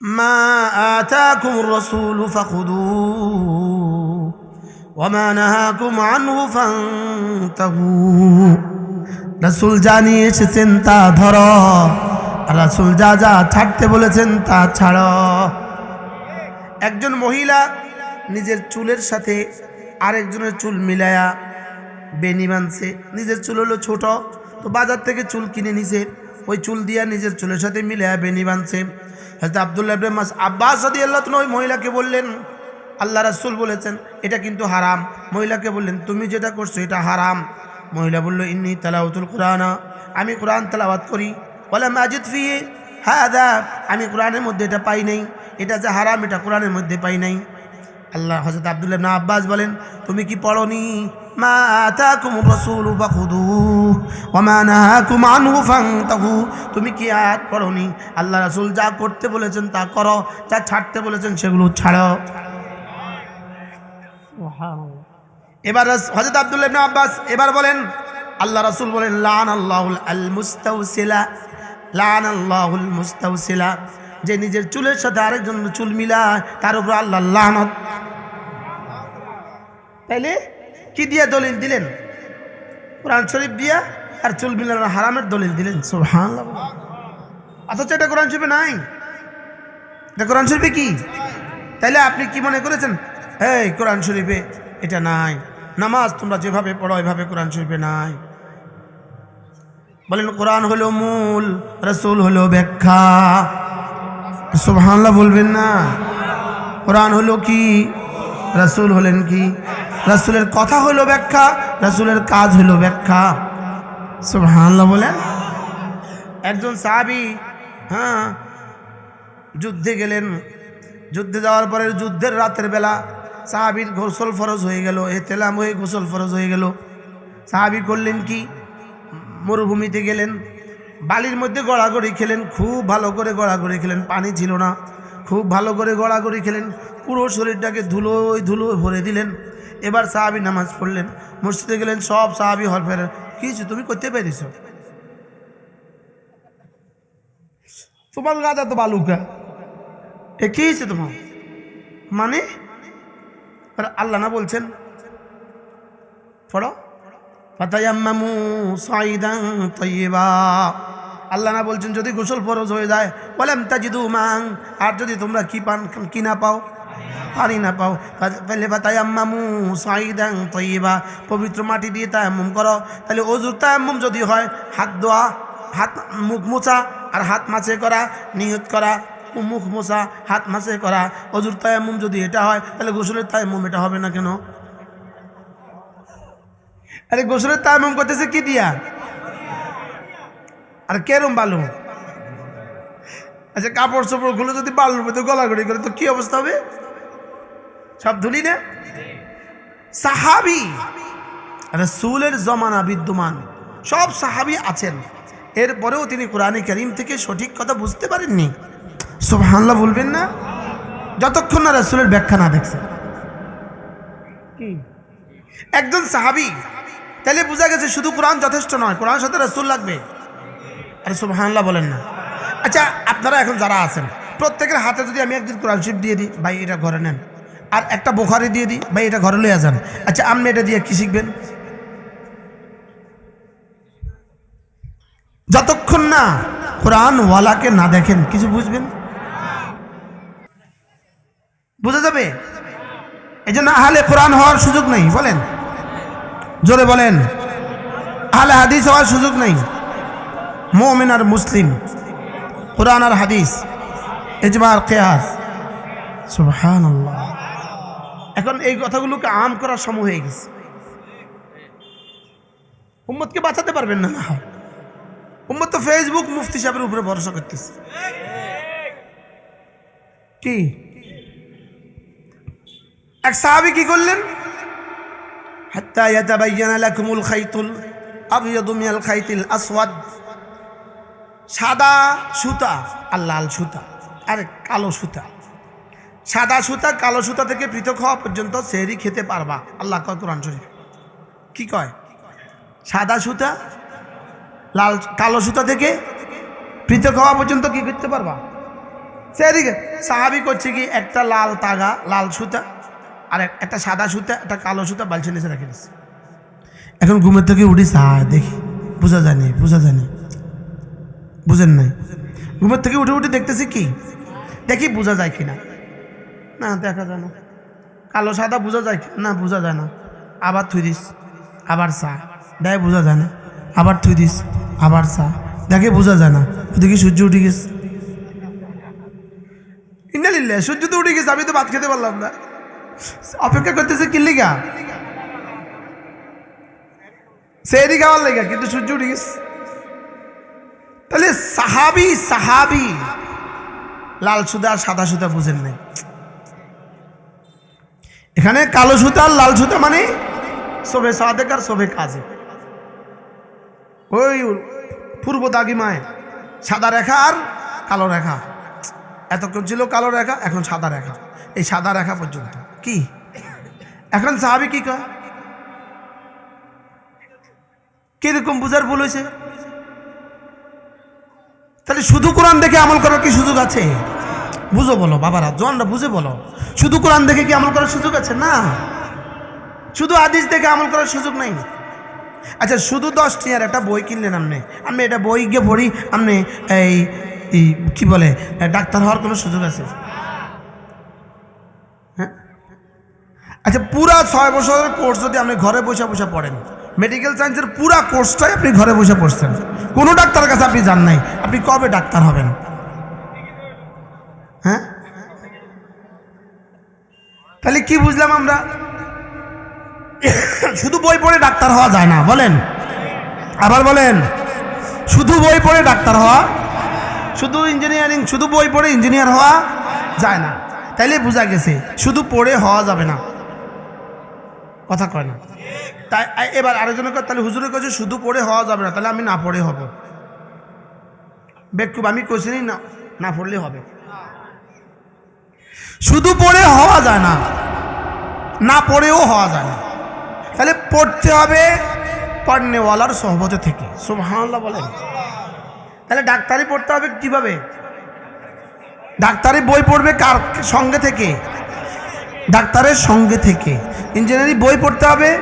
ما آتاكم الرسول فخذوه وما نهاكم عنه فانتهوا রাসূল জানিয়ে এসেছেন তা ধরো আর রাসূল যা যা ছাড়তে বলেছেন তা ছাড়ো একজন মহিলা নিজের চুলের সাথে আরেকজনের চুল মিলায়া বেনি বানছে নিজের চুল হলো ছোট তো বাজার থেকে চুল কিনে নিছে ওই চুল দিয়া নিজের চুলের সাথে মিলায়া বেনি বানছে হয়তো আবদুল্লাহ ইবনে মাস আব্বাস যদি আল্লাহ ওই মহিলাকে বললেন, আল্লাহ রাসূল বলেছেন, এটা কিন্তু হারাম। মহিলাকে বললেন, তুমি যেটা করছ এটা হারাম। মহিলা বলল, ইন্নি তালাউতুল কোরআনা, আমি কোরআন তালাওয়াত করি। বলে মাজিদ ফি হ্যাঁ আমি কোরআনের মধ্যে এটা পাই নাই। এটা যে হারাম, এটা কোরআনের মধ্যে পাই নাই। আল্লাহ হজরত আব্দুল্লাহ না আব্বাস বলেন, তুমি কি পড়নি? মা আতাকুম রাসূলু ফাখুদুহু ওয়া মা নাহাকুম আনহু ফান্তাহু। তুমি কি আয়াত পড়নি? আল্লাহ রাসূল যা করতে বলেছেন তা করো, যা ছাড়তে বলেছেন সেগুলো ছাড়ো। এবার হজরত আব্দুল্লাহ ইবনে আব্বাস এবার বলেন, আল্লাহ রাসূল বলেন লান আল্লাহুল আল মুস্তাউসিলা। লান আল্লাহুল মুস্তাউসিলা যে নিজের চুলের সাথে আরেকজন চুল মিলায়, তার উপর আল্লাহ লানত। তাইলে কি দিয়ে দলিল দিলেন? কোরআন শরীফ দিয়া আর চুল মিলানোর হারামের দলিল দিলেন। সুবহানাল্লাহ। অথচ এটা কোরআন শরীফে নাই। এটা কোরআন শরীফে কি? তাইলে আপনি কি মনে করেছেন? এই কোরআন শরীফে এটা নাই। নামাজ তোমরা যেভাবে পড়ো, এভাবে কোরআন শরীফে নাই। বলেন, কোরআন হলো মূল, রসুল হলো ব্যাখ্যা। সুবহানাল্লাহ বলবেন না। কোরআন হলো কি? রসুল হলেন কি? রাসূলের কথা হলো ব্যাখ্যা, রাসূলের কাজ হলো ব্যাখ্যা। সুবহানাল্লাহ বলেন। একজন সাহাবী হ্যাঁ যুদ্ধে গেলেন। যুদ্ধে যাওয়ার পরে যুদ্ধের রাতের বেলা সাহাবির গোসল ফরজ হয়ে গেল এতেলাম হয়ে গোসল ফরজ হয়ে গেল। সাহাবি করলেন কি? মরুভূমিতে গেলেন, বালির মধ্যে গড়াগড়ি খেলেন, খুব ভালো করে গড়াগড়ি খেলেন, পানি ছিল না। খুব ভালো করে গড়াগড়ি খেলেন, পুরো শরীরটাকে ধুলোয় ধুলো ভরে দিলেন। এবার সাহাবি নামাজ পড়লেন। মসজিদে গেলেন, সব সাহাবি হল ফের কিছু তুমি করতে পেরেছ? তোমার গাদা তো বালুকা। এ কি হয়েছে তোমার? মানে? আল্লাহ না বলছেন? পড়ো। সাইদান আল্লাহ না বলছেন, যদি গোসল ফরজ হয়ে যায় বলেন তাজিদু মাং আর যদি তোমরা কি পান, কি না পাও পানি না পাও তাহলে ফাতায়াম্মামু সাইদান তাইয়্যিবা পবিত্র মাটি দিয়ে তায়াম্মুম করো। তাহলে অজুর তায়াম্মুম যদি হয়, হাত ধোয়া, হাত মুখ মোছা আর হাত মাছে করা, নিয়ত করা, মুখ মোছা, হাত মাছে করা অজুর তায়াম্মুম যদি এটা হয়, তাহলে গোসলের তায়াম্মুম এটা হবে না কেন? আরে গোসলের তায়াম্মুম করতেছে কি দিয়া? আর কেরম বালু? আচ্ছা কাপড় চোপড়গুলো যদি বালুর মধ্যে গলাগড়ি করে, তো কি অবস্থা হবে? সব ধুলি না সাহাবি, রসুলের জমানা বিদ্যমান। সব সাহাবি আছেন। এরপরেও তিনি কোরআনে করিম থেকে সঠিক কথা বুঝতে পারেননি। সব সুবহানাল্লাহ বলবেন না। যতক্ষণ না রসুলের ব্যাখ্যা না দেখছেন। কি একজন সাহাবি, তাহলে বোঝা গেছে শুধু কোরআন যথেষ্ট নয় কোরআন সাথে রসুল লাগবে। আরে সুবহানাল্লাহ বলেন না। আচ্ছা আপনারা এখন যারা আছেন, প্রত্যেকের হাতে যদি আমি একদিন কোরআন শরীফ দিয়ে দিই, ভাই, এটা ঘরে নেন। আর একটা বোখারি দিয়ে দিই। ভাই, এটা ঘরে লইয়া যান। আচ্ছা আপনি এটা দিয়ে কি শিখবেন? যতক্ষণ না কোরআন ওয়ালাকে না দেখেন, কিছু বুঝবেন? বুঝা যাবে? এই জন্য আহলে কোরআন হওয়ার সুযোগ নেই, বলেন। জোরে বলেন। আহলে হাদিস হওয়ার সুযোগ নেই। মোমেন আর মুসলিম, কোরআন আর হাদিস এজমার কেয়াস। সুবহান এখন এই কথাগুলোকে আম করার সময় হয়ে গেছে। উম্মতকে বাঁচাতে পারবেন না না। উম্মত তো ফেসবুক মুফতি সাহেবের উপরে ভরসা করতেছে। কি? এক সাহাবি কি করলেন? হাত্তা ইয়াতাবায়্যানা লাকুমুল খাইতুল আবিয়াদু মিনাল খাইতিল আসওয়াদ। সাদা সুতা আর লাল সুতা, আর কালো সুতা। সাদা সুতা, কালো সুতা থেকে পৃথক হওয়া পর্যন্ত সেহরি খেতে পারবা। আল্লাহ কয় কোরআন শরীফ। কি কয়? সাদা সুতা, লাল, কালো সুতা থেকে পৃথক হওয়া পর্যন্ত কি করতে পারবা? সেদিকে সাহাবি করছে কি, একটা লাল তাগা, লাল সুতা, আর একটা সাদা সুতা, একটা কালো সুতা বালছে নিচে রেখে দিচ্ছে এখন ঘুমের থেকে উঠি সাহায় দেখি, বোঝা যায়নি বোঝা যায়নি বুঝেন নাই? ঘুমের থেকে উঠে উঠে দেখতেছি কি? দেখি বোঝা যায় কিনা। না, দেখা যায় না। কালো সাদা বোঝা যায় না, বোঝা যায় না। আবার থুই দিস, আবার চা। দেয় বোঝা যায় না। আবার থুই দিস, আবার চা। দেখে বোঝা যায় না। ওদিকে সূর্য উঠে গেছে। ইন্দালিল্লা সূর্য তো উঠে গেছে, আমি তো ভাত খেতে পারলাম না। অপেক্ষা করতেছে কিল্লিগা সেরি খাওয়ার লেগা, কিন্তু সূর্য উঠে গেছে। তাহলে সাহাবি সাহাবি। লাল আর সাদা সুদা বুঝেন নাই। এখানে কালো সুতা আর লাল সুতা মানে শোভে সাদেক আর শোভে কাজে। ওই পূর্ব দাগিমায় সাদা রেখা আর কালো রেখা। এতক্ষণ ছিল কালো রেখা, এখন সাদা রেখা। এই সাদা রেখা পর্যন্ত। কি? এখন সাহাবি কি কয়? কীরকম বুঝার ভুল হয়েছে? তাহলে শুধু কোরআন দেখে আমল করার কি সুযোগ আছে? বুঝো বলো, বাবারা জনরা বুঝে বলো। শুধু কোরআন দেখে কি আমল করার সুযোগ আছে? না। শুধু আদিস দেখে আমল করার সুযোগ নেই। আচ্ছা শুধু দশ টিয়ার একটা বই কিনলেন আপনি? আপনি এটা বই গিয়ে পড়ি, আপনি এই এই কি বলে ডাক্তার হওয়ার কোনো সুযোগ আছে? হ্যাঁ? আচ্ছা পুরা ছয় বছরের কোর্স যদি আপনি ঘরে বসে বসে পড়েন মেডিকেল সায়েন্সের পুরা কোর্সটাই আপনি ঘরে বসে পড়ছেন। কোনো ডাক্তারের কাছে আপনি যান নাই। আপনি কবে ডাক্তার হবেন? হ্যাঁ? তাহলে কি বুঝলাম আমরা? শুধু বই পড়ে ডাক্তার হওয়া যায় না, বলেন। আবার বলেন, শুধু বই পড়ে ডাক্তার হওয়া, শুধু ইঞ্জিনিয়ারিং শুধু বই পড়ে ইঞ্জিনিয়ার হওয়া যায় না। তাইলে বোঝা গেছে, শুধু পড়ে হওয়া যাবে না। কথা কয় না। তাই এবার আরেকজনের কথা, তাহলে হুজুরের কাছে শুধু পড়ে হওয়া যাবে না, তাহলে আমি না পড়ে হব। বেকুব, আমি কোশ্চেনই না না পড়লে হবে। শুধু পড়ে হওয়া যায় না না পড়েও হওয়া যায় না। তাহলে পড়তে হবে পড়নেওয়ালার সহবতে থেকে। সুবহানাল্লাহ বলেন। তাহলে ডাক্তারি পড়তে হবে কীভাবে? ডাক্তারি বই পড়বে কার সঙ্গে থেকে? ডাক্তারের সঙ্গে থেকে। ইঞ্জিনিয়ারিং বই পড়তে হবে,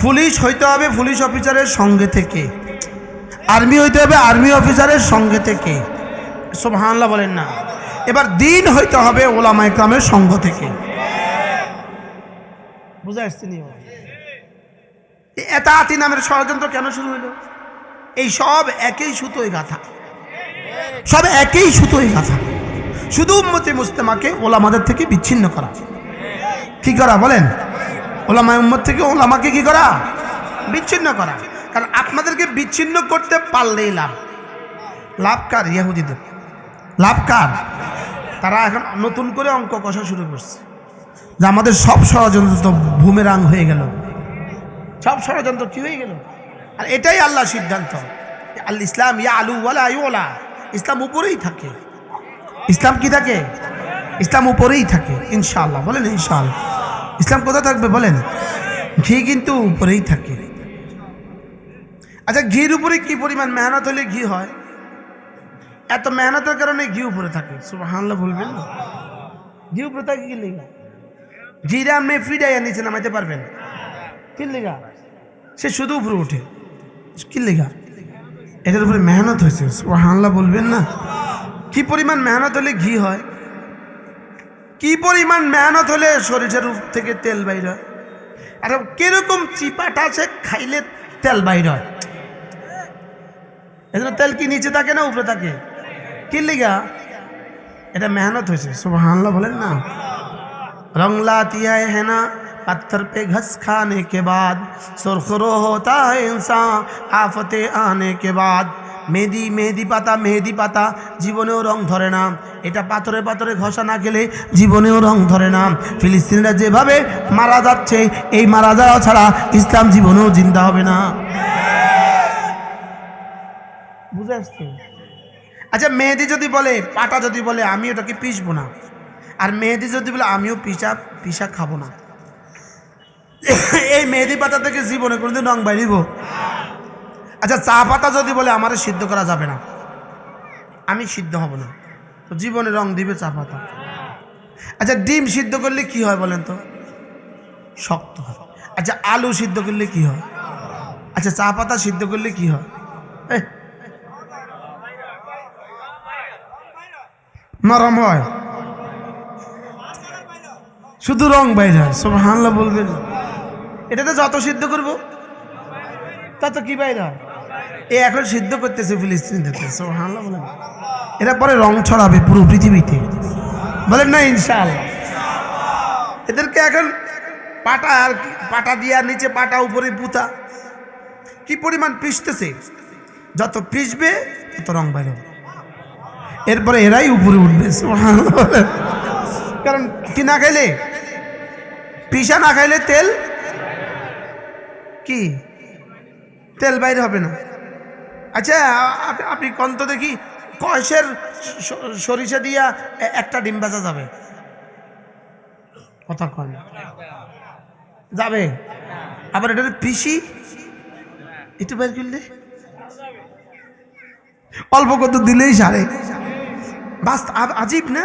পুলিশ হইতে হবে পুলিশ অফিসারের সঙ্গে থেকে। আর্মি হইতে হবে আর্মি অফিসারের সঙ্গে থেকে। সব হানলা বলেন না। এবার দিন হইতে হবে ওলামা ইকরামের সঙ্গ থেকে। বুঝে আসছি নি নামের ষড়যন্ত্র কেন শুরু হইল? এই সব একই সুতোয় গাথা। সব একই সুতোয় গাথা। শুধু উম্মতে মুস্তেমাকে ওলামাদের থেকে বিচ্ছিন্ন করা। কি করা বলেন? ওলামা উম্মত থেকে ওলামাকে কি করা? বিচ্ছিন্ন করা। কারণ আপনাদেরকে বিচ্ছিন্ন করতে পারলেই লাভ। লাভ কার? ইয়াহুদিদের। লাভ কার? তারা এখন নতুন করে অঙ্ক কষা শুরু করছে। যে আমাদের সব ষড়যন্ত্র তো বুমেরাং হয়ে গেল। সব ষড়যন্ত্র কি হয়ে গেল? আর এটাই আল্লাহ সিদ্ধান্ত। আল ইসলাম ইয়া আলু ওয়ালা ইওলা ইসলাম উপরেই থাকে। ইসলাম কি থাকে? ইসলাম উপরেই থাকে, ইনশাআল্লাহ। বলেন ইনশাআল্লাহ। ইসলাম কোথায় থাকবে বলেন? ঘি কিন্তু উপরেই থাকে। আচ্ছা ঘির উপরে কি পরিমাণ মেহনত হলে ঘি হয়? এত মেহনতের কারণে ঘি উপরে থাকে। সুবহানাল্লাহ বলবেন না। ঘি উপরে থাকে কি লেগা? জিরা আপনি ফ্রিডাইয়া নিচে নামাইতে পারবেন। কি লেগা? সে শুধু উপরে উঠে কি লেগা? এটার উপরে মেহনত হয়েছে, সুবহানাল্লাহ বলবেন না। কি পরিমাণ মেহনত হলে ঘি হয়? কি পরিমাণ মেহনত হলে শরীরের উপ থেকে তেল বাইর হয়? আর কীরকম চিপাটা আছে, খাইলে তেল বাইর হয়? এজন্য তেল কি নিচে থাকে না উপরে থাকে? কি লিগা এটা মেহনত হয়েছে সুবহানাল্লাহ বলেন না रंगला दिया है ना पत्थर पे घस खाने के बाद सुरखरो होता है इंसान आफते आने के बाद মেহেদি মেহেদি পাতা মেহেদি পাতা জীবনেও রং ধরে না এটা পাথরে পাথরে ঘষা না খেলে জীবনেও রং ধরে না ফিলিস্তিনিরা যেভাবে মারা যাচ্ছে এই মারা যাওয়া ছাড়া ইসলাম জীবনেও জিন্দা হবে না বুঝে আসছে আচ্ছা মেহেদি যদি বলে, পাটা যদি বলে, আমি ওটাকে পিসবো না। আর মেহেদি যদি বলে, আমিও পিসা পিসা খাব না। এই মেহেদি পাতা থেকে জীবনে কোনোদিন রং বাইরিব আচ্ছা চা পাতা যদি বলে, আমারে সিদ্ধ করা যাবে না। আমি সিদ্ধ হব না। তো জীবনে রং দিবে চা পাতা। আচ্ছা ডিম সিদ্ধ করলে কি হয় বলেন তো? শক্ত হয়। আচ্ছা আলু সিদ্ধ করলে কি হয়? আচ্ছা চা পাতা সিদ্ধ করলে কি হয়? নরম হয়। শুধু রং বাইরে হয়, সুবহানাল্লাহ বলবেন এটাতে যত সিদ্ধ করব, তত কি বাইরে হয়? এ এখন সিদ্ধ করতেছে ফিলিস্তিন থেকে সুবহানাল্লাহ বলেন এরা পরে রং ছড়াবে পুরো পৃথিবীতে। বলেন না, ইনশাআল্লাহ। এদেরকে এখন পাটা আর পাটা দিয়া নিচে পাটা, উপরে পুতা। কি পরিমাণ পিষতেছে? যত পিষবে, তত রং বাইরে এরপরে এরাই উপরে উঠবে কারণ কি না খাইলে? পিসা না খাইলে তেল কি? তেল বাইরে হবে না। আচ্ছা আপ- আপনি কন্ত দেখি স- সরিষা দিয়া একটা ডিম বেচা যাবে। কথা কন যাবে। আবার এটা পিসি। একটু বের করলে? অল্প কত দিলেই সারে। বাস আজীব না?